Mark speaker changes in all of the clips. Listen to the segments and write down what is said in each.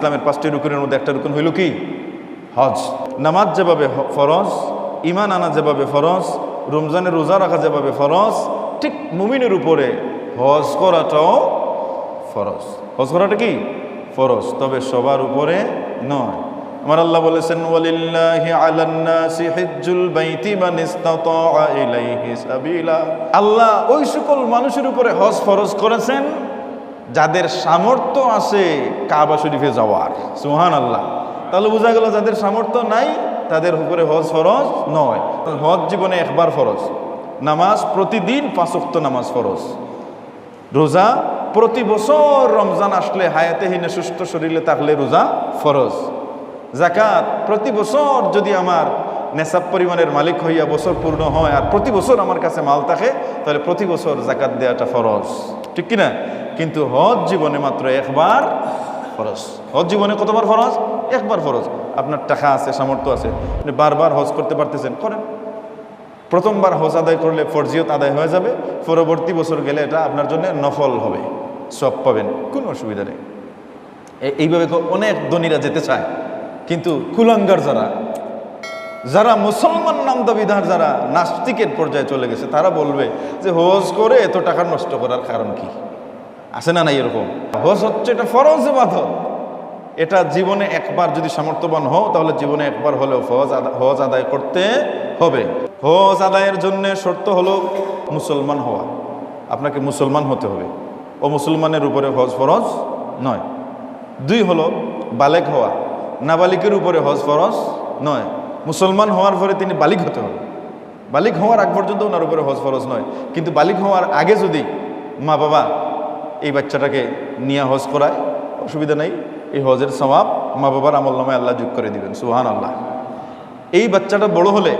Speaker 1: ইসলামের পাঁচটি রুকুনের মধ্যে একটা রুকুন হইল কি? হজ। নামাজ যেভাবে ফরজ ইমান আনা যেভাবে ফরজ, রমজানের রোজা রাখা যেভাবে ফরজ, ঠিক মুমিনের উপরে হজ করাটাও ফরজ। হজ করাটা কি? ফরজ। তবে সবার উপরে নয়। আমার আল্লাহ বলেছেন আল্লাহ ওই সকল মানুষের উপরে হজ ফরজ করেছেন। যাদের সামর্থ্য আছে কাবা শরীফে যাওয়ার সুহান আল্লাহ তাহলে বোঝা গেল যাদের সামর্থ্য নাই, তাদের উপরে হজ ফরজ নয়। হজ জীবনে একবার ফরজ, নামাজ প্রতিদিন পাঁচক্ত নামাজ ফরজ। রোজা প্রতি বছর রমজান আসলে হায়াতেহীনে সুস্থ শরীরে থাকলে রোজা ফরজ। জাকাত প্রতি বছর যদি আমার নেশাব পরিমাণের মালিক হইয়া বছর পূর্ণ হয় আর প্রতি বছর আমার কাছে মাল থাকে, তাহলে প্রতি বছর জাকাত দেওয়াটা ফরজ। ঠিক কিনা? কিন্তু হজ জীবনে মাত্র একবার ফরজ। হজ জীবনে কতবার ফরজ? একবার ফরজ। আপনার টাকা আছে, সামর্থ্য আছে। আপনি বারবার হজ করতে পারতেছেন, করেন। প্রথমবার হজ আদায় করলে ফরজিয়ত আদায় হয়ে যাবে। পরবর্তী বছর গেলে এটা আপনার জন্য নফল হবে। সব পাবেন, কোনো অসুবিধা নেই। এইভাবে অনেক ধনীরা যেতে চায়। কিন্তু কুলাঙ্গার যারা যারা মুসলমান নাম দাবিদার যারা নাস্তিকের পর্যায়ে চলে গেছে, তারা বলবে যে হজ করে এত টাকা নষ্ট করার কারণ কি? আছে না নাই এরকম? হজ হচ্ছে এটা ফরজ বাধক এটা জীবনে একবার যদি সামর্থ্যবান হও, তাহলে জীবনে একবার হলেও হজ হজ আদায় করতে হবে। হজ আদায়ের জন্য শর্ত হলো মুসলমান হওয়া। আপনাকে মুসলমান হতে হবে। ও মুসলমানের উপরে হজ ফরজ নয়। দুই হলো বালেক হওয়া। নাবালিকের উপরে হজ ফরজ নয়। মুসলমান হওয়ার পরে তিনি বালিক হতে হবে। বালিক হওয়ার আগ পর্যন্ত ওনার উপরে হজ ফরজ নয়। কিন্তু বালিক হওয়ার আগে যদি মা বাবা এই বাচ্চাটাকে নিয়ে হজ করায়, অসুবিধা নেই। এই হজের সবাব মা বাবার আমল নামায় আল্লাহ যোগ করে দিবেন। সুহান আল্লাহ এই বাচ্চাটা বড় হলে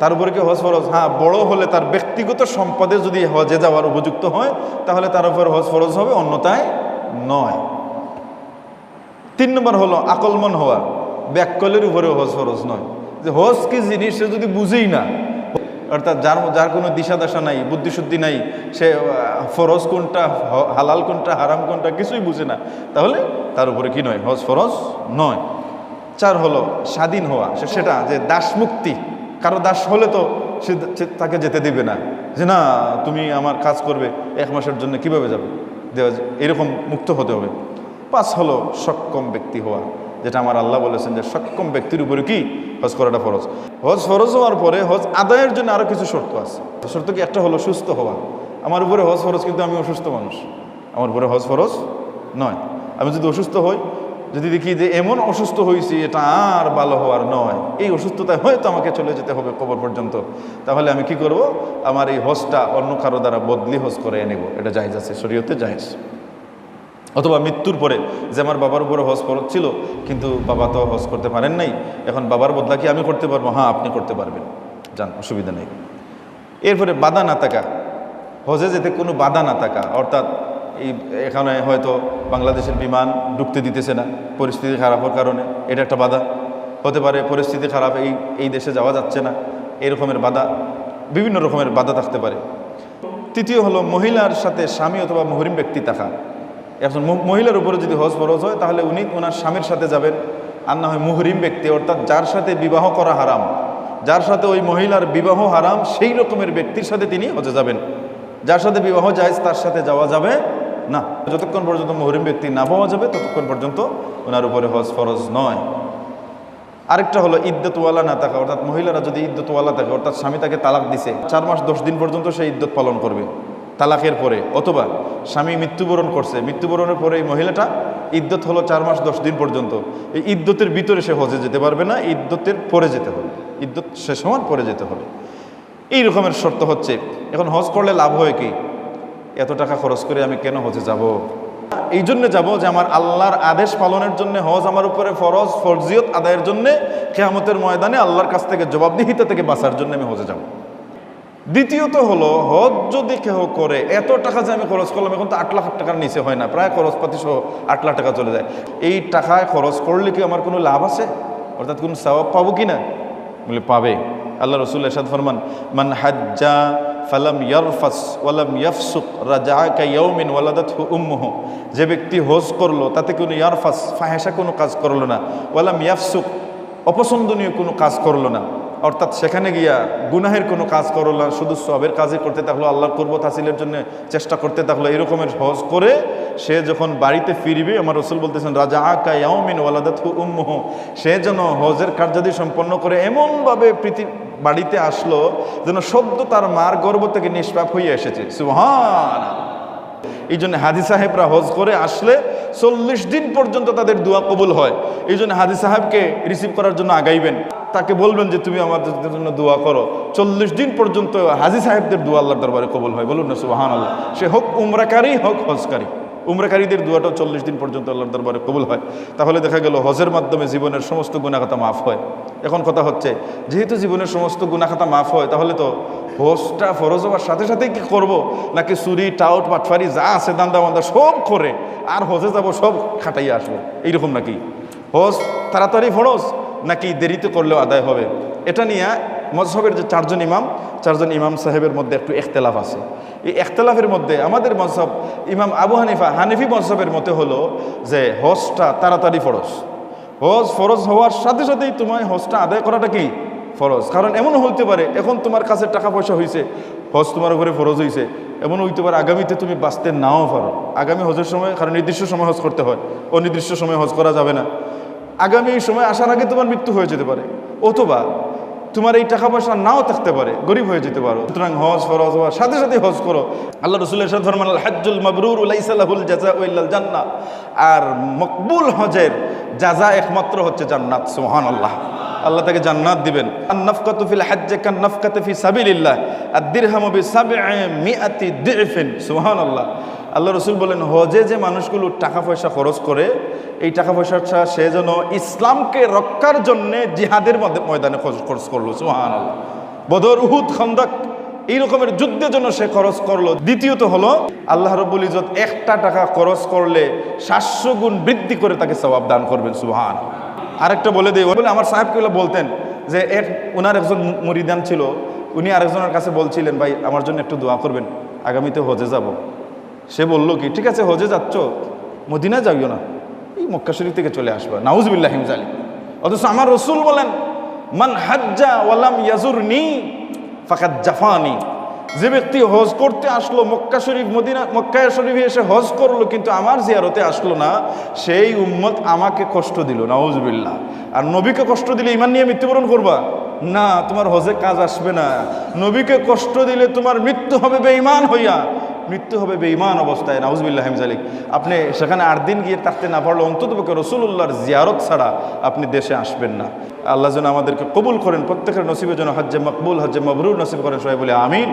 Speaker 1: তার উপরে কি হজ ফরজ? হ্যাঁ বড় হলে তার ব্যক্তিগত সম্পদে যদি হজে যাওয়ার উপযুক্ত হয়, তাহলে তার উপর হজ ফরজ হবে অন্যতায় নয়। তিন নম্বর হলো আকলমন হওয়া। ব্যাককলের উপরেও হজ ফরজ নয়। যে হজ কি জিনিস সে যদি বুঝেই না, অর্থাৎ যার যার কোনো দিশা দশা নাই, বুদ্ধিশুদ্ধি নাই, সে ফরজ কোনটা হালাল কোনটা, হারাম কোনটা, কিছুই বুঝে না, তাহলে তার উপরে কি নয়? হজ ফরজ নয়। চার হলো স্বাধীন হওয়া, সে- সেটা যে দাস মুক্তি কারও দাস হলে তো সে সে তাকে যেতে দিবে না। যে না, তুমি আমার কাজ করবে, এক মাসের জন্য কীভাবে যাবে? দেওয়া, এরকম মুক্ত হতে হবে। পাঁচ হলো সক্ষম ব্যক্তি হওয়া। যেটা আমার আল্লাহ বলেছেন যে সক্ষম ব্যক্তির উপরে কি? হজ করাটা ফরজ। হজ ফরজ হওয়ার পরে হজ আদায়ের জন্য আরও কিছু শর্ত আছে। শর্ত কি? একটা হলো সুস্থ হওয়া। আমার উপরে হজ ফরজ, কিন্তু আমি অসুস্থ মানুষ। আমার উপরে হজ ফরজ নয়। আমি যদি অসুস্থ হই, যদি দেখি যে এমন অসুস্থ হয়েছি এটা আর ভালো হওয়ার নয়। এই অসুস্থতায় হয়তো আমাকে চলে যেতে হবে কবর পর্যন্ত। তাহলে আমি কি করব? আমার এই হজটা অন্য কারও দ্বারা বদলি হজ করে নেব এটা জাহেজ আছে, শরীয়তে জাহেজ অথবা মৃত্যুর পরে যে আমার বাবার উপরে হজ ফরজ ছিল, কিন্তু বাবা তো হজ করতে পারেন নাই। এখন বাবার বদলা কি আমি করতে পারব? হ্যাঁ আপনি করতে পারবেন। যান, অসুবিধা নেই। এরপরে বাধা না থাকা। হজে যেতে কোনো বাধা না থাকা। অর্থাৎ এই এখানে হয়তো বাংলাদেশের বিমান ঢুকতে দিতেছে না। পরিস্থিতি খারাপের কারণে এটা একটা বাধা। হতে পারে পরিস্থিতি খারাপ, এই এই দেশে যাওয়া যাচ্ছে না। এই রকমের বাধা, বিভিন্ন রকমের বাধা থাকতে পারে। তৃতীয় হলো মহিলার সাথে স্বামী অথবা মহরিম ব্যক্তি থাকা। ম- মহিলার উপরে যদি হজ ফরজ হয়, তাহলে উনি ওনার স্বামীর সাথে যাবেন। আর না হয় মুহরিম ব্যক্তি, অর্থাৎ যার সাথে বিবাহ করা হারাম, যার সাথে ওই মহিলার বিবাহ হারাম, সেই রকমের ব্যক্তির সাথে তিনি হজে যাবেন। যার সাথে বিবাহ যায় তার সাথে যাওয়া যাবে না। যতক্ষণ পর্যন্ত মহরিম ব্যক্তি না পাওয়া যাবে, ততক্ষণ পর্যন্ত ওনার উপরে হজ ফরজ নয়। আরেকটা হলো ইদ্যতওয়ালা না থাকা, অর্থাৎ মহিলারা যদি ইদ্যতওয়ালা থাকে, অর্থাৎ স্বামী তাকে তালাক দিছে, চার মাস দশ দিন পর্যন্ত সে ইদ্যত পালন করবে। তালাকের পরে, অথবা স্বামী মৃত্যুবরণ করছে। মৃত্যুবরণের পরে এই মহিলাটা ইদ্যত হলো চার মাস দশ দিন পর্যন্ত। এই ইদ্যতের ভিতরে সে হজে যেতে পারবে না, ইদ্যতের পরে যেতে হবে। ইদ্যত শেষ হওয়ার পরে যেতে হবে। এই রকমের শর্ত হচ্ছে, এখন হজ করলে লাভ হয় কি? এত টাকা খরচ করে আমি কেন হজে যাব? এই জন্য যাব যে আমার আল্লাহর আদেশ পালনের জন্য, হজ আমার উপরে ফরজ, ফরজিয়ত আদায়ের জন্য, কেয়ামতের ময়দানে আল্লাহর কাছ থেকে জবাবদিহিতা থেকে বাঁচার জন্য আমি হজে যাব। দ্বিতীয়ত হলো, হজ যদি কেহ করে, এত টাকা যে আমি খরচ করলাম, এখন তো আট লাখ টাকার নিচে হয় না, প্রায় খরচপাতি সহ আট লাখ টাকা চলে যায়। এই টাকায় খরচ করলে কি আমার কোনো লাভ আছে? অর্থাৎ কোনো সওয়াব পাবো কি না? বলে, পাবে। আল্লাহ রসুল এসাদ ফরমান, মান হাজ্জা ফালাম ইয়ারফাস ওয়ালাম ইয়াফসুক রাজাকা ইয়াউমিন ওয়ালাদাতহু উম্মুহু। যে ব্যক্তি হজ করল, তাতে কোনো ইয়ারফাস ফাহেসা কোনো কাজ করল না। ওয়ালাম ইয়াফসুক, অপছন্দনীয় কোনো কাজ করল না। অর্থাৎ সেখানে গিয়া গুনাহের কোনো কাজ করল না, শুধু সবের কাজই করতে থাকল, আল্লাহর কুরবত হাসিলের জন্য চেষ্টা করতে থাকল, এরকমের হজ করে সে যখন বাড়িতে ফিরবে, আমার রসুল বলতেছেন রাজা আকা ইয়াউমিন ওয়ালাদাত উম্মুহ সে যেন হজের কার্যাদি সম্পন্ন করে এমনভাবে পৃথিবী বাড়িতে আসলো যেন সদ্য তার মার গর্ব থেকে নিষ্পাপ হয়ে এসেছে। সুহান এই জন্য হাজি সাহেবরা হজ করে আসলে চল্লিশ দিন পর্যন্ত তাদের দোয়া কবুল হয়। এই জন্য হাজি সাহেবকে রিসিভ করার জন্য আগাইবেন। তাকে বলবেন যে তুমি আমাদের জন্য দোয়া করো। চল্লিশ দিন পর্যন্ত হাজি সাহেবদের দোয়া আল্লাহর দরবারে কবুল হয়। বলুন না সুবাহান আল্লাহ সে হোক উমরাকারী, হোক হজকারী। উমরাকারীদের দোয়াটাও চল্লিশ দিন পর্যন্ত আল্লাহর দরবারে কবুল হয়। তাহলে দেখা গেল হজের মাধ্যমে জীবনের সমস্ত গুণাখাতা মাফ হয়। এখন কথা হচ্ছে, যেহেতু জীবনের সমস্ত গুণাখাতা মাফ হয়, তাহলে তো হোসটা ফরজ হওয়ার সাথে সাথে কি করব? নাকি চুরি টাউট, পাটফারি, যা আছে দান্দা বান্দা সব করে আর হজে যাব, সব খাটাইয়া আসব? এইরকম নাকি? হজ তাড়াতাড়ি ফরজ? নাকি দেরিতে করলেও আদায় হবে? এটা নিয়ে মজহবের যে চারজন ইমাম চারজন ইমাম সাহেবের মধ্যে একটু এখতেলাফ আছে। এই এখতেলাফের মধ্যে আমাদের মজহব ইমাম আবু হানিফা, হানিফি মজহবের মতে হলো যে, হজটা তাড়াতাড়ি ফরজ। হজ ফরজ হওয়ার সাথে সাথেই তোমায় হজটা আদায় করাটা কি? ফরজ। কারণ এমনও হইতে পারে, এখন তোমার কাছে টাকা পয়সা হয়েছে হজ তোমার ঘরে ফরজ হয়েছে এমন হইতে পারে আগামীতে তুমি বাঁচতে নাও পারো। আগামী হজের সময় কারণ নির্দিষ্ট সময় হজ করতে হয়। অনির্দিষ্ট সময় হজ করা যাবে না। আগামী এই সময় আসার আগে তোমার মৃত্যু হয়ে যেতে পারে। অথবা তোমার এই টাকা পয়সা নাও থাকতে পারে, গরিব হয়ে যেতে পারো। সুতরাং হজ ফরজ হওয়ার সাথে সাথে হজ করো। আল্লাহ রসুলের সাথে ফরমান হাজ্জুল মাবরুর উলাইসাল্লাহুল জাজা উল্লাল জান্না আর মকবুল হজের জাজা একমাত্র হচ্ছে জান্নাত সুহান আল্লাহ আল্লাহ তাকে জান্নাত দিবেন। আন্নাফকাতু ফিল হাজ্জে কান নাফকাতু ফি সাবিলিল্লাহ। আর দিরহামু বি সাবঈ মিআতি দিরফিন সুবহানাল্লাহ। আল্লাহ রসুল বলেন, হজে যে মানুষগুলো টাকা পয়সা খরচ করে, এই টাকা পয়সাটা সে যেন ইসলামকে রক্ষার জন্য জিহাদের ময়দানে খরচ করল সুহান বদর উহুদ, খন্দক, এই রকমের যুদ্ধের জন্য সে খরচ করল। দ্বিতীয়ত হলো, আল্লাহ রব্বুল ইজত একটা টাকা খরচ করলে সাতশো গুণ বৃদ্ধি করে তাকে সবাব দান করবেন সুহান আরেকটা বলে দিই, বলে আমার সাহেবকে বলতেন যে, এক ওনার একজন মরিদান ছিল, উনি আরেকজনের কাছে বলছিলেন, ভাই, আমার জন্য একটু দোয়া করবেন, আগামীতে হজে যাব। সে বলল কি, ঠিক আছে, হজে যাচ্ছ মদিনা যাইও না। এই মক্কা শরীফ থেকে চলে আসবা। নাউজবিল্লাহ হিমজালি অথচ আমার রসুল বলেন, মান হাজ্জা ওয়ালাম ইয়াজুর নি ফাকাত জাফানি। যে ব্যক্তি হজ করতে আসলো, মক্কা শরীফ, মদিনা, মক্কা শরীফে এসে হজ করল, কিন্তু আমার জিয়ারতে আসলো না, সেই উম্মত আমাকে কষ্ট দিল, নাউজবিল্লাহ। আর নবীকে কষ্ট দিলে ইমান নিয়ে মৃত্যুবরণ করবা? না, তোমার হজে কাজ আসবে না। নবীকে কষ্ট দিলে তোমার মৃত্যু হবে বেঈমান হইয়া। মৃত্যু হবে বেঈমান অবস্থায়, নাউজবিল্লাহ হেমজালিক আপনি সেখানে আট দিন গিয়ে থাকতে না পারলে অন্তত পক্ষে রসুল্লাহর জিয়ারত ছাড়া আপনি দেশে আসবেন না। আল্লাহ যেন আমাদেরকে কবুল করেন, প্রত্যেকের নসিবের জন্য হজ্জে মকবুল, হজ্জে মবরুর নসিব করেন, সবাই বলে আমিন।